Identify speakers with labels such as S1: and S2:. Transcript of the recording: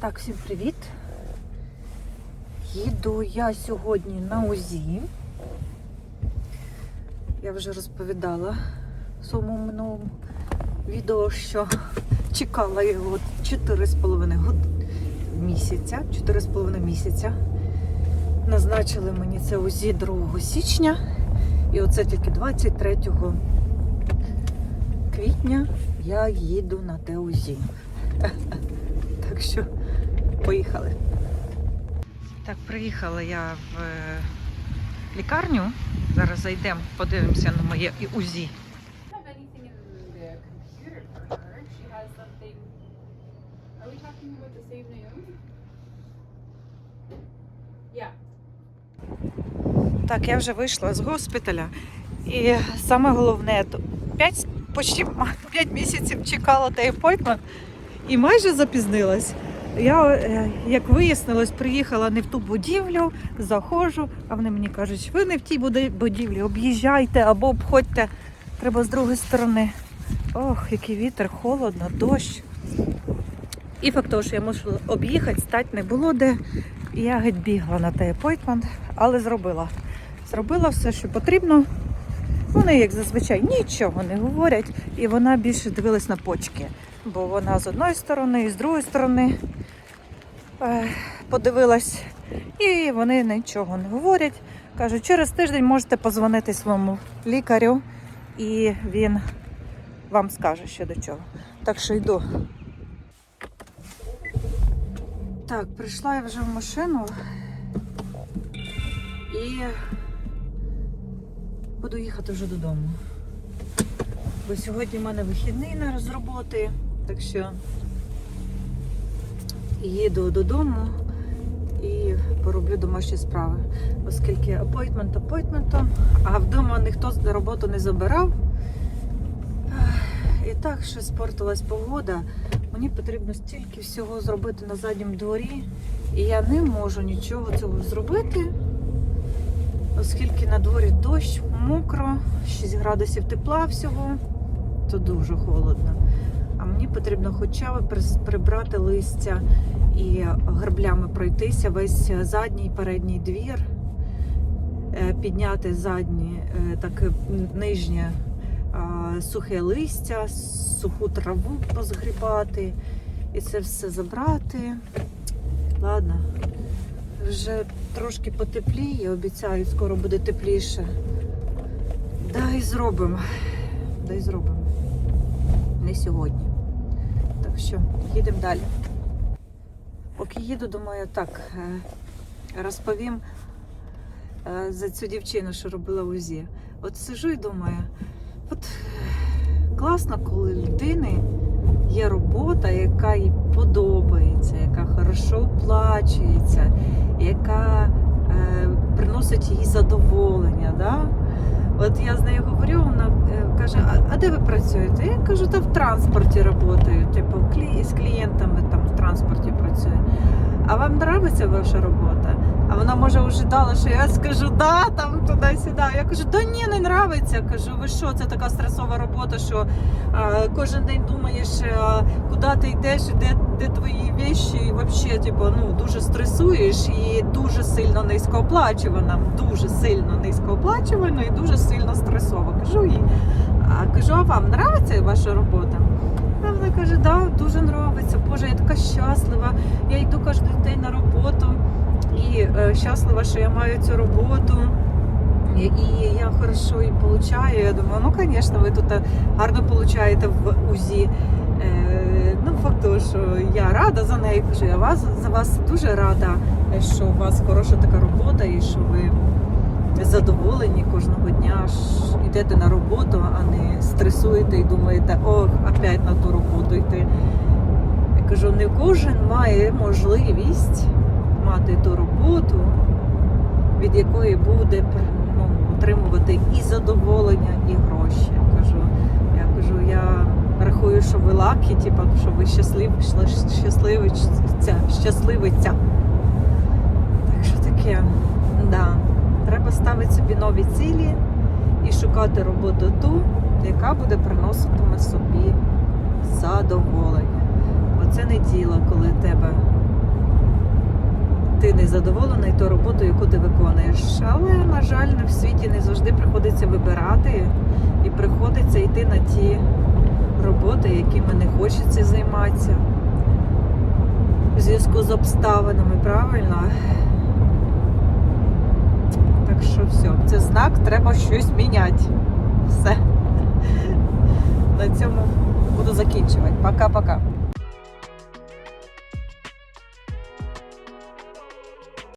S1: Так, всім привіт. Їду я сьогодні на УЗІ. Я вже розповідала в своєму минулому відео, що чекала його 4,5 год... місяця. 4,5 місяця. Назначили мені це УЗІ 2 січня. І оце тільки 23 квітня я їду на те УЗІ. Так що поїхали. Так, приїхала я в е, лікарню. Зараз зайдемо, подивимося на моє УЗІ. Так, я вже вийшла з госпіталя. І саме головне, 5, почти 5 місяців чекала той appointment і майже запізнилась. Я, е, як вияснилось, приїхала не в ту будівлю, заходжу, а вони мені кажуть, ви не в тій будівлі, об'їжджайте або обходьте, треба з другої сторони. Ох, який вітер, холодно, дощ. І факт того, що я мусила об'їхати, стати не було де. Я геть бігла на той appointment, але зробила. Зробила все, що потрібно. Вони, як зазвичай, нічого не говорять, і вона більше дивилась на почки. Бо вона з одної сторони і з другої сторони е, подивилась, і вони нічого не говорять. Кажуть, через тиждень можете позвонити своєму лікарю, і він вам скаже, що до чого. Так що йду. Так, прийшла я вже в машину і буду їхати вже додому. Бо сьогодні в мене вихідний не з роботи, так що їду додому і пороблю домашні справи. Оскільки апойтмент апойтментом, а вдома ніхто з роботу не забирав. І так, що спортилась погода. Мені потрібно стільки всього зробити на задньому дворі, і я не можу нічого цього зробити, оскільки на дворі дощ, мокро, 6 градусів тепла всього, то дуже холодно. А мені потрібно хоча б прибрати листя і граблями пройтися весь задній передній двір, е, підняти заднє, е, так нижнє сухе листя, суху траву позгрібати і це все забрати. Ладно, вже трошки потепліє, обіцяю, скоро буде тепліше. Дай зробимо. Дай зробимо. Не сьогодні. Так що їдемо далі. Поки їду, думаю, так, е, розповім е, за цю дівчину, що робила УЗІ. От сижу і думаю, От класно, коли людини є робота, яка їй подобається, яка хорошо оплачується, яка е, приносить їй задоволення. Да? От я з нею говорю, вона е, каже, а, а де ви працюєте? Я кажу, та в транспорті працюю, типу з клієнтами там в транспорті працюю. А вам подобається ваша робота? А вона може ожидала, що я скажу да, там туди-сюди. Я кажу, да ні, не нравиться. Кажу, ви що, це така стресова робота, що а, кожен день думаєш, а, куди ти йдеш, де, де твої віші, і взагалі, типу, ну, дуже стресуєш і дуже сильно низькооплачувана, дуже сильно низькооплачувана і дуже сильно стресова. Кажу їй. А кажу, а вам нравиться ваша робота? А вона каже, да, дуже нравиться. Боже, я така щаслива. Я йду кожен день на роботу і е, щаслива, що я маю цю роботу. І, я хорошо і получаю. Я думаю, ну, звісно, ви тут е, гарно получаєте в УЗІ. Е, ну, факт того, що я рада за неї, кажу, я вас, за вас дуже рада, що у вас хороша така робота і що ви задоволені кожного дня, йдете на роботу, а не стресуєте і думаєте, ох, опять на ту роботу йти. Я кажу, не кожен має можливість мати ту роботу, від якої буде ну, отримувати і задоволення, і гроші. Я кажу, я кажу, я рахую, що ви лакі, типу, що ви щаслив, щасливиця, щасливиця. Так що таке, да. Треба ставити собі нові цілі і шукати роботу ту, яка буде приноситиме собі задоволення. Бо це не діло, коли в тебе задоволений тою роботою, яку ти виконуєш. Але, на жаль, не в світі не завжди приходиться вибирати і приходиться йти на ті роботи, якими не хочеться займатися. В зв'язку з обставинами, правильно? Так що все, це знак, треба щось міняти. Все. На цьому буду закінчувати. Пока-пока.